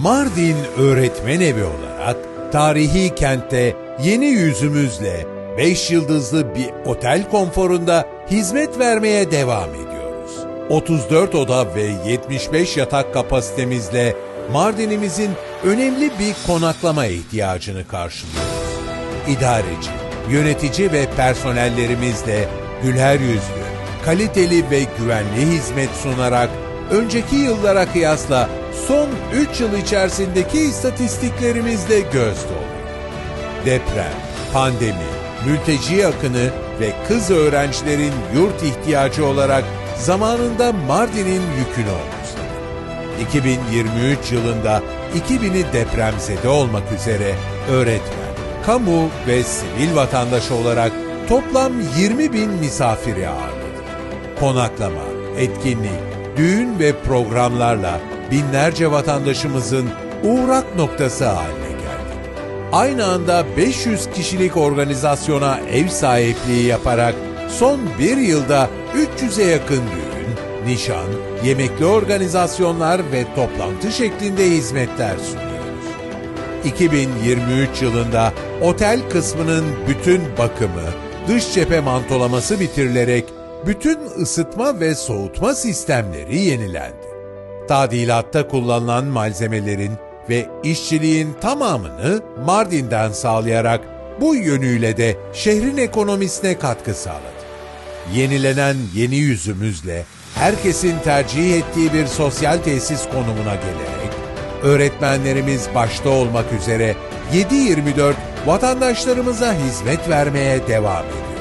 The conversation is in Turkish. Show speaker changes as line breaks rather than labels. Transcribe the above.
Mardin Öğretmen Evi olarak tarihi kentte yeni yüzümüzle 5 yıldızlı bir otel konforunda hizmet vermeye devam ediyoruz. 34 oda ve 75 yatak kapasitemizle Mardin'imizin önemli bir konaklama ihtiyacını karşılıyoruz. İdareci, yönetici ve personellerimizle güler yüzlü, kaliteli ve güvenli hizmet sunarak önceki yıllara kıyasla son 3 yıl içerisindeki istatistiklerimizle göz doldu. Deprem, pandemi, mülteci akını ve kız öğrencilerin yurt ihtiyacı olarak zamanında Mardin'in yükünü omuzladı. 2023 yılında 2000'i depremzede olmak üzere öğretmen, kamu ve sivil vatandaş olarak toplam 20 bin misafiri ağırladı. Konaklama, etkinlik, düğün ve programlarla binlerce vatandaşımızın uğrak noktası haline geldi. Aynı anda 500 kişilik organizasyona ev sahipliği yaparak son bir yılda 300'e yakın düğün, nişan, yemekli organizasyonlar ve toplantı şeklinde hizmetler sunuyoruz. 2023 yılında otel kısmının bütün bakımı, dış cephe mantolaması bitirilerek bütün ısıtma ve soğutma sistemleri yenilendi. Tadilatta kullanılan malzemelerin ve işçiliğin tamamını Mardin'den sağlayarak bu yönüyle de şehrin ekonomisine katkı sağladı. Yenilenen yeni yüzümüzle herkesin tercih ettiği bir sosyal tesis konumuna gelerek öğretmenlerimiz başta olmak üzere 7-24 vatandaşlarımıza hizmet vermeye devam ediyor.